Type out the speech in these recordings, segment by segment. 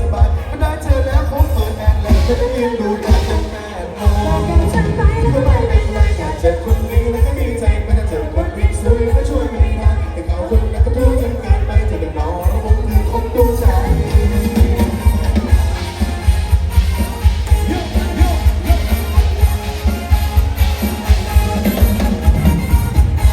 สบายได้เจอแล้วคงเปิดแอนแล้วจะได้ยืนดูดาวจนแปดโมงก็ไม่เป็นไรอเจอคนนี้แล้วก็มีใจม่ได้เจอคนที่สวยก็ช่วยไม่ได้แต่เขาคนนั้นก็ทุ่มทั้งกายไปเธอเป็นน้องคงคือคนดูใจ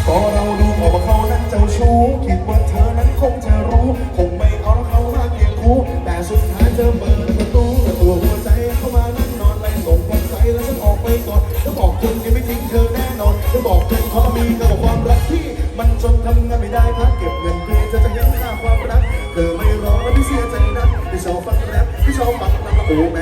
ก็เราดูออกว่าเขานั้นเจ้าชู้คิดว่าเธอนั้นคงจะรู้ คงไม่เอาแล้เขามากเพียงคู่แต่สุด เธอเปิดประตูประตูหัวใจเข้ามานั่งนอนไปส่งความใจแล้วฉันออกไปก่อนแล้วบอกคุณยังไม่ทิ้งเธอแน่นอนแล้วบอกเธอขอมีกับความรักที่มันจนทำงานไม่ได้พักเก็บเงินเพื่อจะจะเห็นค่าความรักเธอไม่รอไม่เสียใจนะพี่ชอบฟังแรปพี่ชอบฟังนำโอ้แม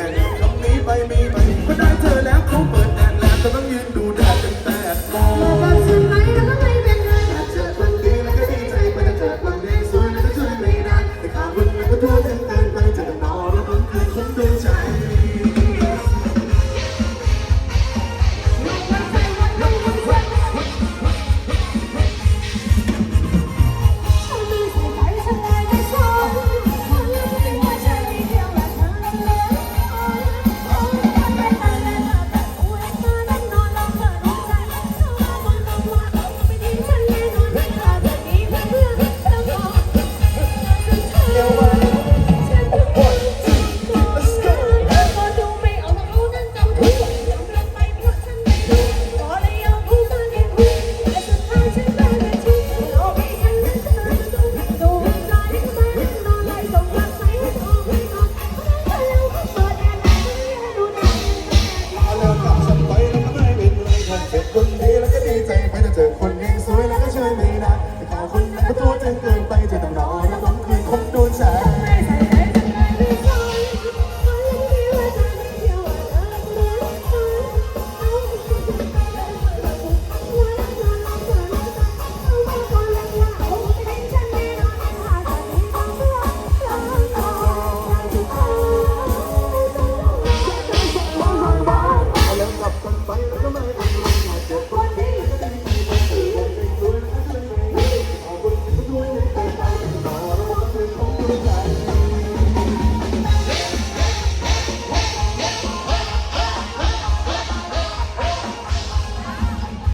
ก็ดีใจไม่ได้เจอคนยังสวยแล้วก็ช่วยไม่ได้แต่เขาคนนั้นก็ตัวเธอเกินไปเธอต้องรอ